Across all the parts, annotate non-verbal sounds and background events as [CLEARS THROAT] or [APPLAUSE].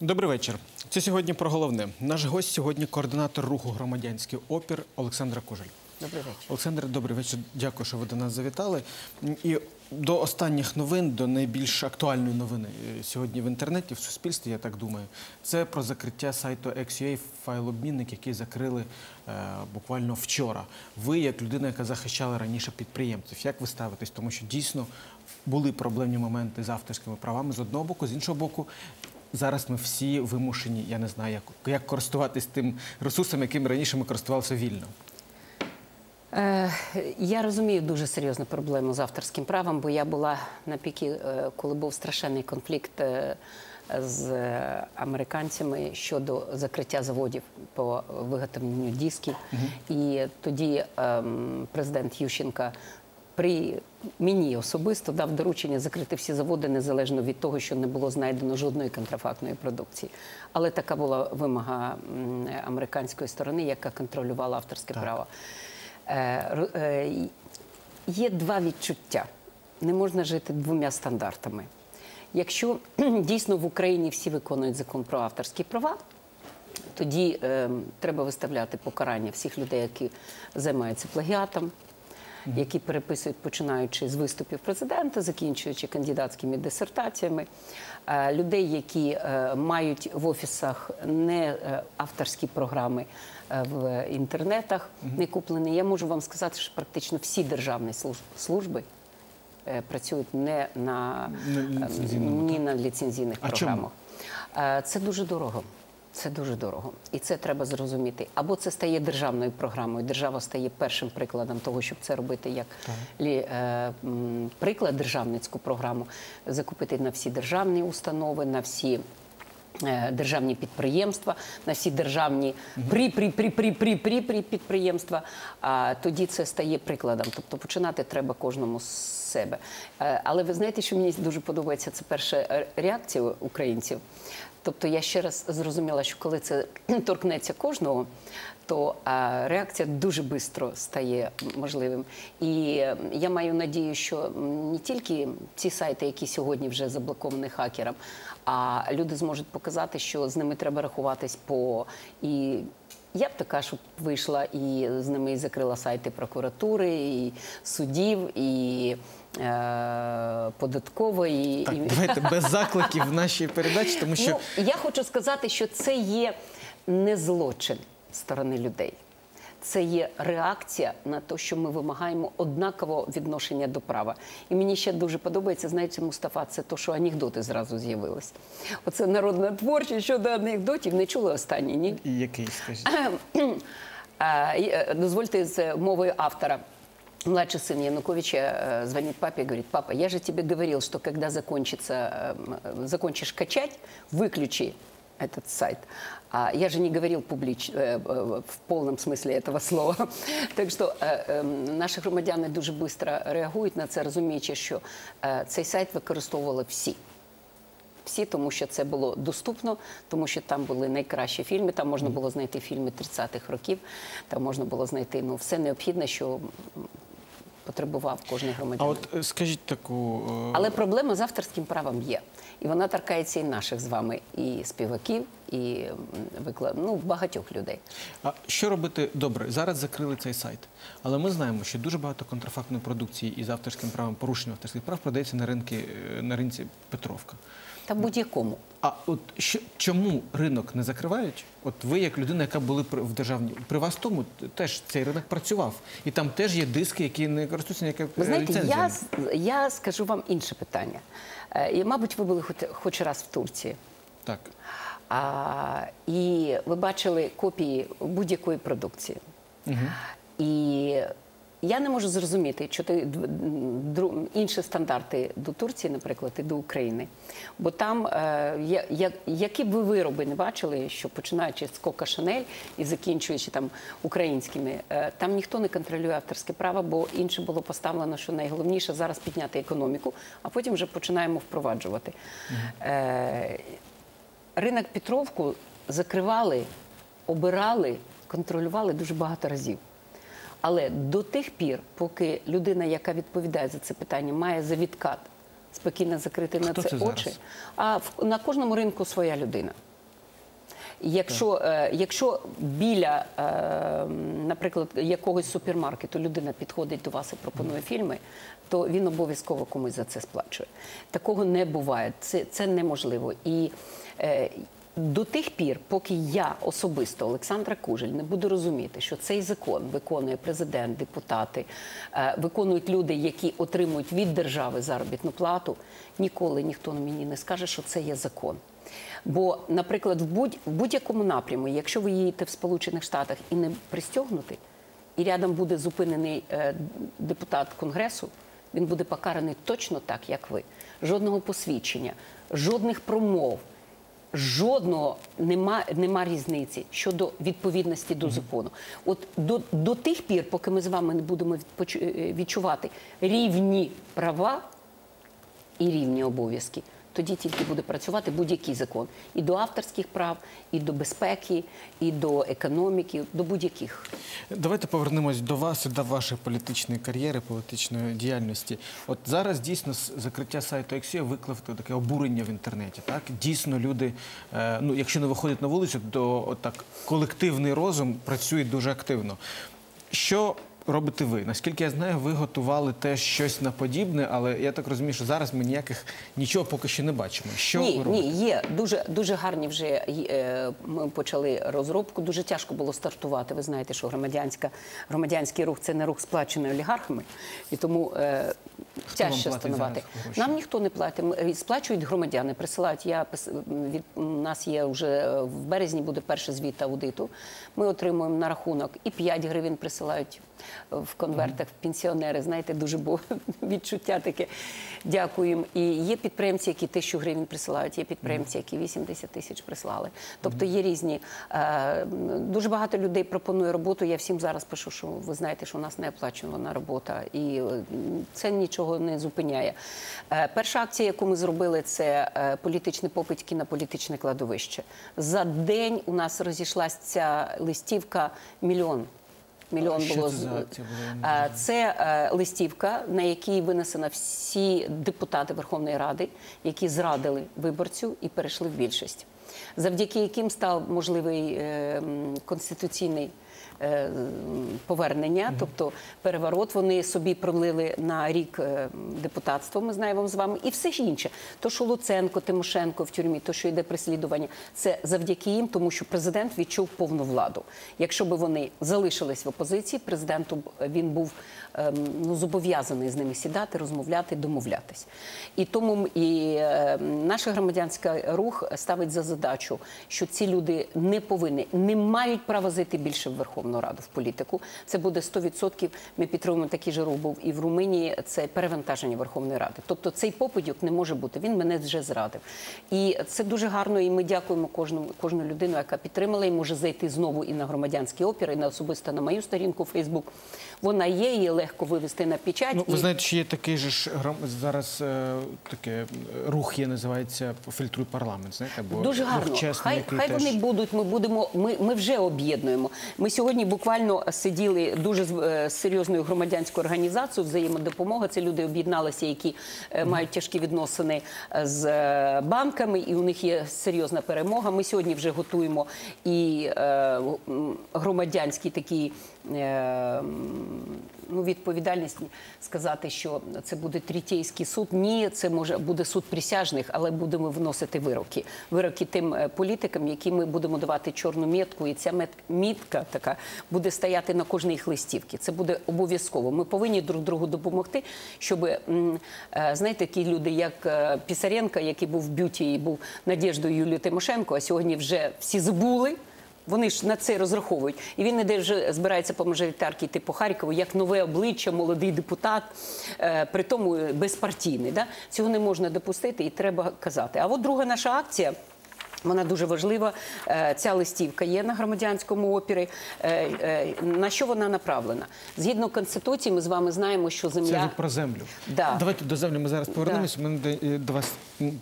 Добрий вечір. Це сьогодні про головне. Наш гость сьогодні координатор руху громадянський опір Олександра Кужель. Добрий вечір. Олександр, добрий вечір. Дякую, що ви до нас завітали. І до останніх новин, до найбільш актуальної новини е, сьогодні в інтернеті, в суспільстві, я так думаю, це про закриття сайту XUA файлообмінник, який закрили е, буквально вчора. Ви, як людина, яка захищала раніше підприємців, як ви ставитесь? Тому що дійсно були проблемні моменти з авторськими правами з одного боку, з іншого боку. Зараз ми всі вимушені, я не знаю, як, як користуватись тим ресурсом, яким раніше ми користувалися вільно. Е, я розумію дуже серйозну проблему з авторським правом, бо я була на піки, е, коли був страшенний конфлікт е, з американцями щодо закриття заводів по виготовленню дисків. І тоді ем, президент Ющенка при мені особисто дав доручення закрити всі заводи незалежно від того, що не було знайдено жодної контрафактної продукції. Але така була вимога американської сторони, яка контролювала авторське Так. право. Е, е, Є два відчуття. Не можна жити двома стандартами. Якщо дійсно в Україні всі виконують закон про авторські права, тоді е, треба виставляти покарання всіх людей, які займаються плагіатом, які переписують, починаючи з виступів президента, закінчуючи кандидатськими дисертаціями, е, людей, які е, мають в офісах не е, авторські програми в інтернетах, не куплені. Я можу вам сказати, що практично всі державні служ- служби. Працюють не на, На е, ні на ліцензійних А чому? програмах. Е, Це дуже дорого. Це дуже дорого, і це треба зрозуміти. Або це стає державною програмою. Держава стає першим прикладом того, щоб це робити як лі, е, приклад державницьку програму, закупити на всі державні установи, на всі. е, Державні підприємства, на всі державні при при при при при при при підприємства. А тоді це стає прикладом. Тобто починати треба кожному з себе. Е, Але ви знаєте, що мені дуже подобається це перша реакція українців. Тобто я ще раз зрозуміла, що коли це [CLEARS THROAT] торкнеться кожного, то реакція дуже швидко стає можливим. І я маю надію, що не тільки ці сайти, які сьогодні вже заблоковані хакером, а люди зможуть показати, що з ними треба рахуватись по і. Я б така, щоб вийшла і з ними і закрила сайти прокуратури, і судів, і податкової. Так, і... давайте без закликів в нашій передачі, тому що Ну, я хочу сказати, що це є не злочин сторони людей. Це є реакція на те, що ми вимагаємо однакового відношення до права. І мені ще дуже подобається, знаєте, Мустафа, це то, що анекдоти зразу з'явились. Оце народна творчість щодо анекдотів. Не чули останні, ні? який, скажіть. И, э, Дозвольте з мовою автора Младший сын Януковича э, звонит папе и говорит, папа, я же тебе говорил, что когда закончится, э, закончишь качать, выключи этот сайт. А я же не говорил публіч, э, э, в повному смислі этого слова. [LAUGHS] Так що е, е, наші громадяни дуже швидко реагують на це, розуміючи, що е, цей сайт використовували всі всі, тому що це було доступно, тому що там були найкращі фільми. Там можна було знайти фільми 30-х років, там можна було знайти ну, все необхідне, що м, потребував кожен А от е, скажіть таку. е, Але проблема з авторським правом є. І вона торкається і наших з вами, і співаків, і виклад... ну, багатьох людей. А що робити добре? Зараз закрили цей сайт, але ми знаємо, що дуже багато контрафактної продукції із авторським правом, порушення авторських прав продається на ринки е, на ринці Петровка. Та будь-якому. А от що, чому ринок не закривають? От ви, як людина, яка були в державній при вас тому теж цей ринок працював, і там теж є диски, які не користуються ніякими Ви знаєте, ліцензіями. я, я скажу вам інше питання. Е, І, мабуть, ви були хоч, хоч раз в Турції. Так. А, і ви бачили копії будь-якої продукції. І я не можу зрозуміти, що ти інші стандарти до Турції, наприклад, і до України. Бо там, е, я, які б ви вироби не бачили, що починаючи з Кока Шанель і закінчуючи там українськими, е, там ніхто не контролює авторське право, бо інше було поставлено, що найголовніше зараз підняти економіку, а потім вже починаємо впроваджувати. Е, ринок Петровку закривали, обирали, контролювали дуже багато разів. Але до тих пір, поки людина, яка відповідає за це питання, має за відкат спокійно закрити на це, це очі, а в, на кожному ринку своя людина. Якщо, е, якщо біля, е, наприклад, якогось супермаркету людина підходить до вас і пропонує фільми, то він обов'язково комусь за це сплачує. Такого не буває. Це, це неможливо. І е, до тих пір, поки я особисто, Олександра Кужель, не буду розуміти, що цей закон виконує президент, депутати, е, виконують люди, які отримують від держави заробітну плату, ніколи ніхто мені не скаже, що це є закон. Бо, наприклад, в будь- будь-якому напряму, якщо ви їдете в Сполучених Штатах і не пристягнутий, і рядом буде зупинений е, депутат Конгресу, він буде покараний точно так, як ви. Жодного посвідчення, жодних промов, жодного нема, нема різниці щодо відповідності до закону. От до, до тих пір, поки ми з вами не будемо е, відчувати рівні права і рівні обов'язки, тоді тільки буде працювати будь-який закон і до авторських прав, і до безпеки, і до економіки, до будь-яких. Давайте повернемось до вас і до вашої політичної кар'єри, політичної діяльності. От зараз дійсно закриття сайту XU виклав таке обурення в інтернеті. Так дійсно люди, е, ну якщо не виходять на вулицю, то отак колективний розум працює дуже активно. Що робите ви? Наскільки я знаю, ви готували теж щось на подібне, але я так розумію, що зараз ми ніяких нічого поки що не бачимо. Що ні, ви робите? ні, є дуже дуже гарні вже е, ми почали розробку. Дуже тяжко було стартувати. Ви знаєте, що громадянська громадянський рух це не рух сплачений олігархами, і тому е, тяжче гроші? Нам ніхто не платить. Е, Сплачують громадяни, присилають. Я від у нас є вже е, в березні буде перший звіт аудиту. Ми отримуємо на рахунок і 5 гривень присилають е, в конвертах в пенсіонери. Знаєте, дуже було [LAUGHS] відчуття таке. Дякуємо. І є підприємці, які тисячу гривень присилають, є підприємці, які 80 тисяч прислали. Тобто є різні. Дуже багато людей пропонує роботу. Я всім зараз пишу, що ви знаєте, що у нас не оплачувана робота, і це нічого не зупиняє. Е, Перша акція, яку ми зробили, це е, політичний попит на політичне кладовище. За день у нас розійшлася ця листівка мільйон. Мільйон що було це Е, Це листівка, на якій винесено всі депутати Верховної Ради, які зрадили виборцю і перейшли в більшість, завдяки яким став можливий конституційний. Е, Повернення, тобто переворот, вони собі пролили на рік е, депутатства. Ми знаємо з вами, і все ж інше. То, що Луценко, Тимошенко в тюрмі, то що йде переслідування, це завдяки їм, тому що президент відчув повну владу. Якщо б вони залишились в опозиції, президенту він був ем, ну, зобов'язаний з ними сідати, розмовляти, домовлятись. І тому і е, наша громадянська рух ставить за задачу, що ці люди не повинні, не мають права зайти більше в Верховну Раду в політику. Це буде 100%. Ми підтримуємо такий же рух був і в Румунії. Це перевантаження Верховної Ради. Тобто цей попитюк не може бути. Він мене вже зрадив. І це дуже гарно. І ми дякуємо кожному кожну людину, яка підтримала і може зайти знову і на громадянські опіри, і на особисто на мою сторінку Фейсбук. Вона є, її легко вивести на печать. Ну, і... ви знаєте, що є такий же ж зараз е, таке рух є, називається Фільтруй парламент. Знаєте, бо Дуже рух гарно. чесний, хай хай теж... вони будуть. Ми будемо. Ми, ми вже об'єднуємо. Ми сьогодні буквально сиділи дуже з е, серйозною громадянською організацією взаємодопомога. Це люди об'єдналися, які е, мають тяжкі відносини е, з банками, і у них є серйозна перемога. Ми сьогодні вже готуємо і громадянські такі. громадянський такий. Ну, відповідальність сказати, що це буде третійський суд. Ні, це може буде суд присяжних, але будемо вносити вироки. Вироки тим е, політикам, які ми будемо давати чорну мітку, і ця мітка така буде стояти на кожній їх листівці. Це буде обов'язково. Ми повинні друг другу допомогти, щоб е, знаєте, такі люди, як е, Пісаренко, який був в б'юті і був надіждою Юлії Тимошенко, а сьогодні вже всі забули. Вони ж на це розраховують. І він іде вже збирається по мажоритарки йти по Харкову як нове обличчя, молодий депутат, е, при тому безпартійний. Да? Цього не можна допустити і треба казати. А от друга наша акція. Вона дуже важлива. Е, Ця листівка є на громадянському опірі. Е, На що вона направлена? Згідно конституції, ми з вами знаємо, що Це земля ж про землю. Да. Давайте до землі ми зараз повернемося. Ми до, вас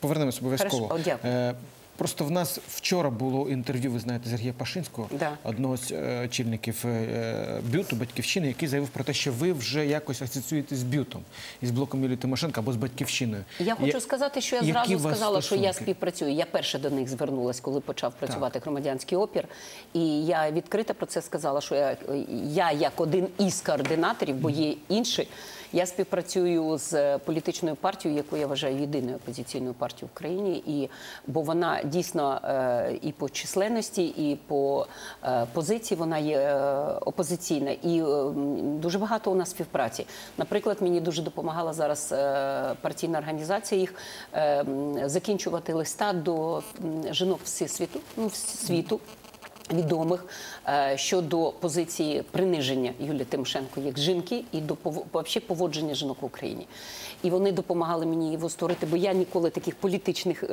повернемося обов'язково. Дякую. Просто в нас вчора було інтерв'ю, ви знаєте, Сергія Пашинського, Да. одного з е, очільників е, бюту батьківщини, який заявив про те, що ви вже якось асоціюєтесь з бютом із блоком Юлії Тимошенко або з батьківщиною. Я хочу Я- сказати, що я які зразу сказала, що я співпрацюю. Я перше до них звернулась, коли почав працювати громадянський опір. І я відкрито про це сказала, що я, я як один із координаторів, бо є інші. Я співпрацюю з політичною партією, яку я вважаю єдиною опозиційною партією в країні, і бо вона дійсно е, і по численності, і по е, позиції вона є е, опозиційна. І дуже багато у нас співпраці. Наприклад, мені дуже допомагала зараз партійна організація їх закінчувати листа до жінок всесвіту, ну, світу відомих е, щодо позиції приниження Юлії Тимошенко як жінки і до пово- поводження жінок в Україні. І вони допомагали мені його створити, бо я ніколи таких політичних.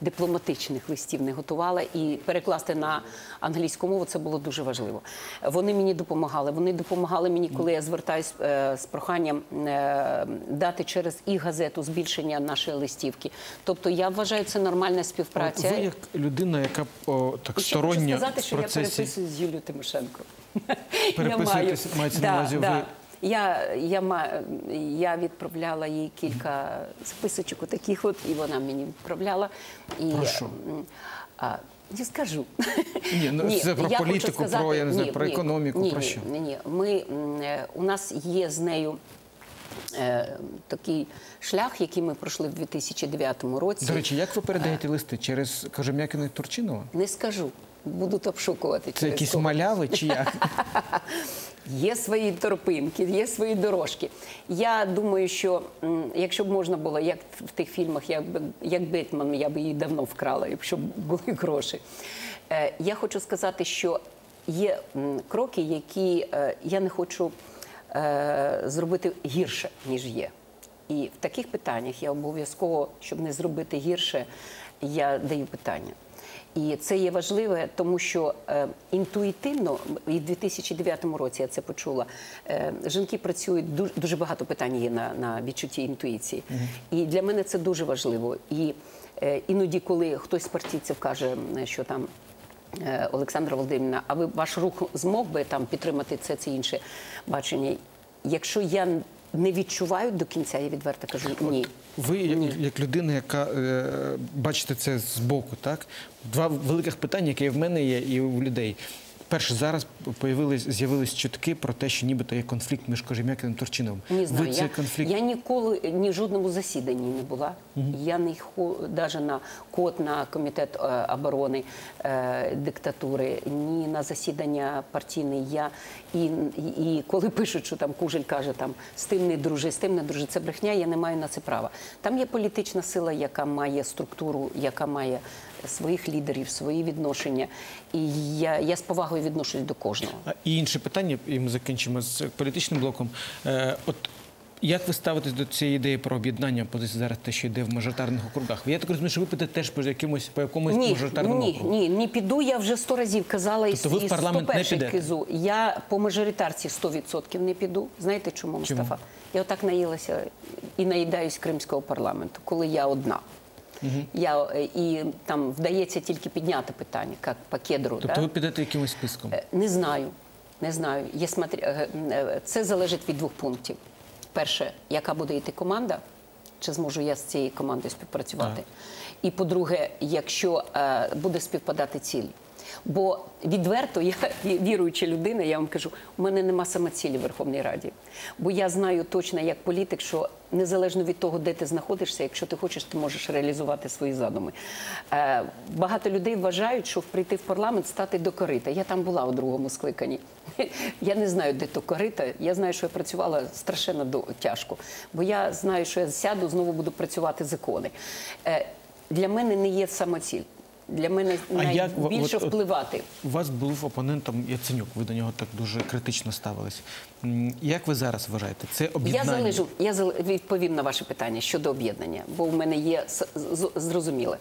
Дипломатичних листів не готувала і перекласти на англійську мову це було дуже важливо. Вони мені допомагали. Вони допомагали мені, коли я звертаюсь е, з проханням е, дати через і газету збільшення нашої листівки. Тобто я вважаю, це нормальна співпраця. Ви як людина, яка о, так стороння сказати, в що я процесі. переписую з Юлією Тимошенко. [LAUGHS] Переписуєтесь, мається на увазі, ви- Я, я, ма- я відправляла їй кілька списочок таких от, і вона мені відправляла. І, Про що? А, не скажу. Ні, ну, це про я політику, про, я не знаю, про економіку, ні, про що? Ні, ні. Ми, е, у нас є з нею е, такий шлях, який ми пройшли в 2009 році. До речі, як ви передаєте листи? Через Кожем'якіна і Турчинова? Не скажу. Будуть обшукувати. Це через якісь кого. маляви чи як? [LAUGHS] Є свої торпинки, є свої дорожки. Я думаю, що якщо б можна було, як в тих фільмах, як, як Бетмен, я би її давно вкрала, якщо б були гроші. Е, я хочу сказати, що є кроки, які е, я не хочу е, зробити гірше, ніж є. І в таких питаннях я обов'язково, щоб не зробити гірше, я даю питання. І це є важливе, тому що е, інтуїтивно, і в 2009 році я це почула. Е, жінки працюють дуже, дуже багато питань є на, на відчутті інтуїції. І для мене це дуже важливо. І е, іноді, коли хтось з партійців каже, що там. е, Олександра Володимирівна, а ви ваш рух змог би там підтримати це, це інше бачення? Якщо я не відчуваю до кінця, я відверто кажу ні. Ви, як, людина, яка е, бачите це збоку, так? Два великих питання, які в мене є і у людей. Перше, зараз появились, з'явились чутки про те, що нібито є конфлікт між Кожем'якіним і Турчиновим. Не знаю, Ви цей я, конфлікт я ніколи ні в жодному засіданні не була. Я не навіть на код на комітет е, оборони е, диктатури, ні на засідання партійне. Я і, і коли пишуть, що там Кужель каже, там з тим не дружи, з тим не дружи, це брехня. Я не маю на це права. Там є політична сила, яка має структуру, яка має своїх лідерів, свої відношення. І я, я з повагою відношусь до кожного. І інше питання, і ми закінчимо з політичним блоком. Е, от як ви ставитесь до цієї ідеї про об'єднання опозиції зараз, те, що йде в мажоритарних округах? Я так розумію, що ви підете теж по якимось по якомусь Ні, мажоритарному ні, округу. ні, не піду. Я вже сто разів казала і Тобто ви в парламент не підете? кизу. Я по мажоритарці 100% не піду. Знаєте чому, Чому? Я отак наїлася і наїдаюсь кримського парламенту, коли я одна. Я, е, і там вдається тільки підняти питання, як по кедру. Тобто да? ви підете якимось списком? Е, Не знаю. Не знаю. Є смотря... е, Це залежить від двох пунктів. Перше, яка буде йти команда, чи зможу я з цією командою співпрацювати. Так. І по-друге, якщо буде співпадати ціль. Бо відверто, я [LAUGHS] віруюча людина, я вам кажу, у мене нема самоцілі в Верховній Раді. Бо я знаю точно як політик, що незалежно від того, де ти знаходишся, якщо ти хочеш, ти можеш реалізувати свої задуми. Е, багато людей вважають, що прийти в парламент стати до корита. Я там була у другому скликанні. [LAUGHS] Я не знаю, де то корита. Я знаю, що я працювала страшенно тяжко. Бо я знаю, що я сяду, знову буду працювати закони. Е, для мене не є самоціль. Для мене як найбільше от- впливати. У вас був опонентом Яценюк, ви до нього так дуже критично ставились. Як ви зараз вважаєте? Це об'єднання? Я залежу, я відповім на ваше питання щодо об'єднання, бо в мене є зрозуміле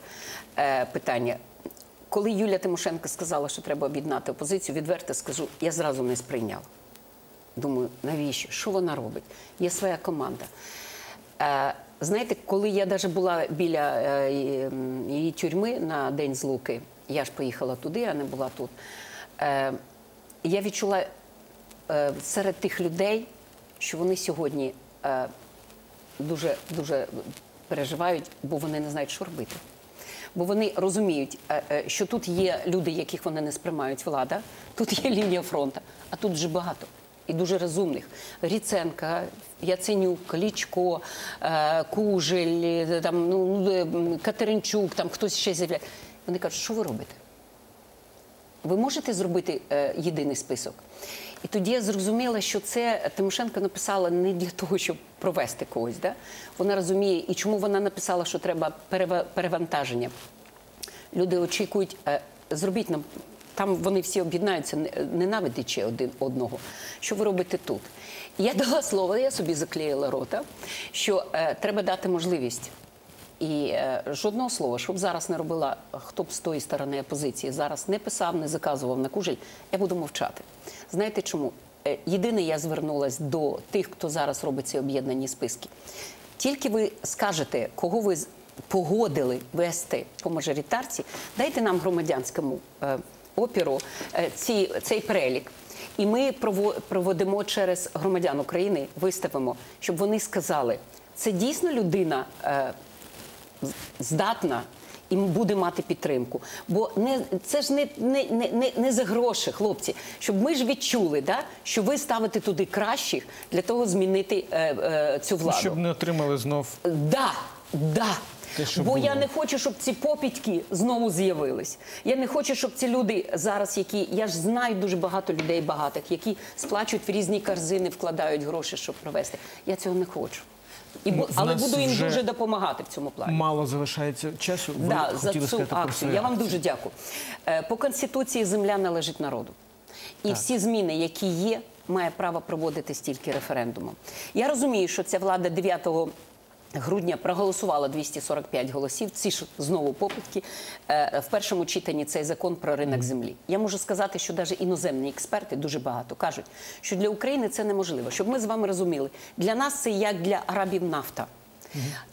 е, питання. Коли Юлія Тимошенко сказала, що треба об'єднати опозицію, відверто скажу, я зразу не сприйняла. Думаю, навіщо? Що вона робить? Є своя команда. Знаєте, коли я навіть була біля е, її- тюрми на День Злуки, я ж поїхала туди, а не була тут. Е, я відчула е, серед тих людей, що вони сьогодні дуже, дуже переживають, бо вони не знають, що робити. Бо вони розуміють, що тут є люди, яких вони не сприймають влада, тут є лінія фронту, а тут вже багато і дуже розумних. Гріценка, Яценюк, Клічко, е, Кужель, е, там, ну, ну, е, Катеринчук, там хтось ще з'являє. Вони кажуть, що ви робите? Ви можете зробити е, єдиний список? І тоді я зрозуміла, що це Тимошенко написала не для того, щоб провести когось. Да? Вона розуміє, і чому вона написала, що треба перева- перевантаження. Люди очікують, е, зробіть нам. Там вони всі об'єднаються, не- ненавидячи один одного. Що ви робите тут? Я дала слово, я собі заклеїла рота, що е, треба дати можливість. І е, жодного слова, щоб зараз не робила, хто б з тої сторони опозиції зараз не писав, не заказував на кужель, я буду мовчати. Знаєте чому? Е, єдине, я звернулася до тих, хто зараз робить ці об'єднані списки. Тільки ви скажете, кого ви погодили вести по мажоритарці, дайте нам громадянському е, опіру е, ці, цей перелік. І ми прово- проводимо через громадян України, виставимо, щоб вони сказали, це дійсно людина е, здатна і буде мати підтримку. Бо не це ж не, не, не, не, не за гроші, хлопці. Щоб ми ж відчули, да, що ви ставите туди кращих для того змінити е, е, цю владу. Щоб не отримали знов Да, да. Те, Бо було. я не хочу, щоб ці попітьки знову з'явились. Я не хочу, щоб ці люди зараз, які я ж знаю дуже багато людей багатих, які сплачують в різні корзини, вкладають гроші, щоб провести. Я цього не хочу. І, але буду їм дуже допомагати в цьому плані. мало залишається часу. Ви Да, за цю сказати акцію. Я вам дуже дякую. Е, По конституції земля належить народу. І всі зміни, які є, має право проводитись тільки референдумом. Я розумію, що ця влада 9 грудня проголосувала 245 голосів. Ці ж знову попитки. Е, В першому читанні цей закон про ринок землі. Я можу сказати, що навіть іноземні експерти дуже багато кажуть, що для України це неможливо. Щоб ми з вами розуміли, для нас це як для арабів нафта.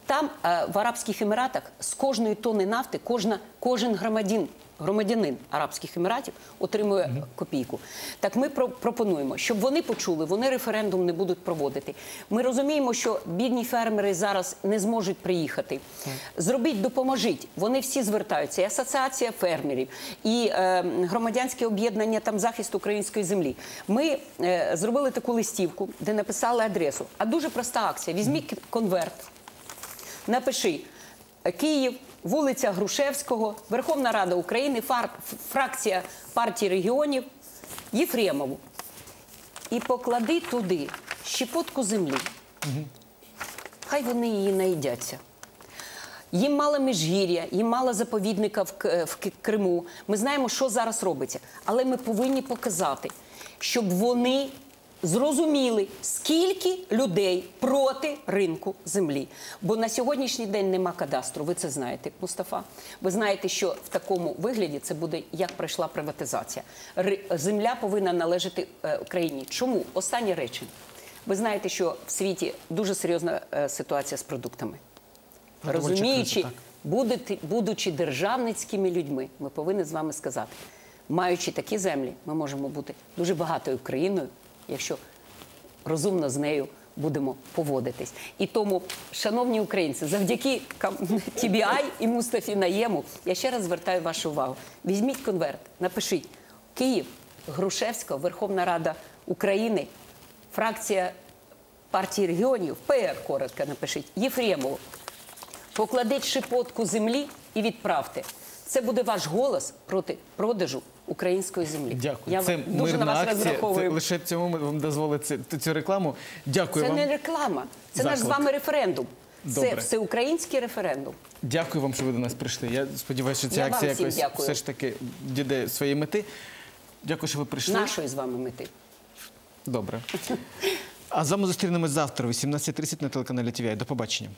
Там е, в Арабських Еміратах з кожної тони нафти кожна, кожен громадян, громадянин Арабських Еміратів отримує копійку. Так ми про- пропонуємо, щоб вони почули, вони референдум не будуть проводити. Ми розуміємо, що бідні фермери зараз не зможуть приїхати. Зробіть, допоможіть. Вони всі звертаються. І асоціація фермерів, і е, громадянське об'єднання там захист української землі. Ми е, зробили таку листівку, де написали адресу. А дуже проста акція. Візьміть конверт. Напиши Київ, вулиця Грушевського, Верховна Рада України, фракція партії регіонів, Єфремову. І поклади туди щепотку землі. Хай вони її наїдяться. Їм мало міжгір'я, їм мало заповідника в, Криму. Ми знаємо, що зараз робиться. Але ми повинні показати, щоб вони зрозуміли, скільки людей проти ринку землі. Бо на сьогоднішній день нема кадастру. Ви це знаєте, Мустафа. Ви знаєте, що в такому вигляді це буде як пройшла приватизація. Ри- Земля повинна належати е, Україні. Чому? Останнє речення. Ви знаєте, що в світі дуже серйозна е, ситуація з продуктами. Розуміючи, будучи державницькими людьми, ми повинні з вами сказати, маючи такі землі, ми можемо бути дуже багатою країною, якщо розумно з нею будемо поводитись. І тому, шановні українці, завдяки TBI [LAUGHS] і Мустафі Наєму, я ще раз звертаю вашу увагу. Візьміть конверт, напишіть Київ, Грушевська, Верховна Рада України, фракція партії регіонів, ПР коротко напишіть, Єфремову. Покладіть шипотку землі і відправте. Це буде ваш голос проти продажу української землі. Дякую. Я це дуже на вас акція. Це лише цьому ми вам дозволить цю, цю рекламу. Дякую Це вам. не реклама, це наш з Заклик. вами референдум. Це Добре. всеукраїнський референдум. Дякую вам, що ви до нас прийшли. Я сподіваюся, що ця Я вам акція всім якось дякую. все ж таки дійде своєї мети. Дякую, що ви прийшли. Нашої з вами мети. Добре. [LAUGHS] А з вами зустрінемось завтра о 18.30 на телеканалі ТВ. До побачення.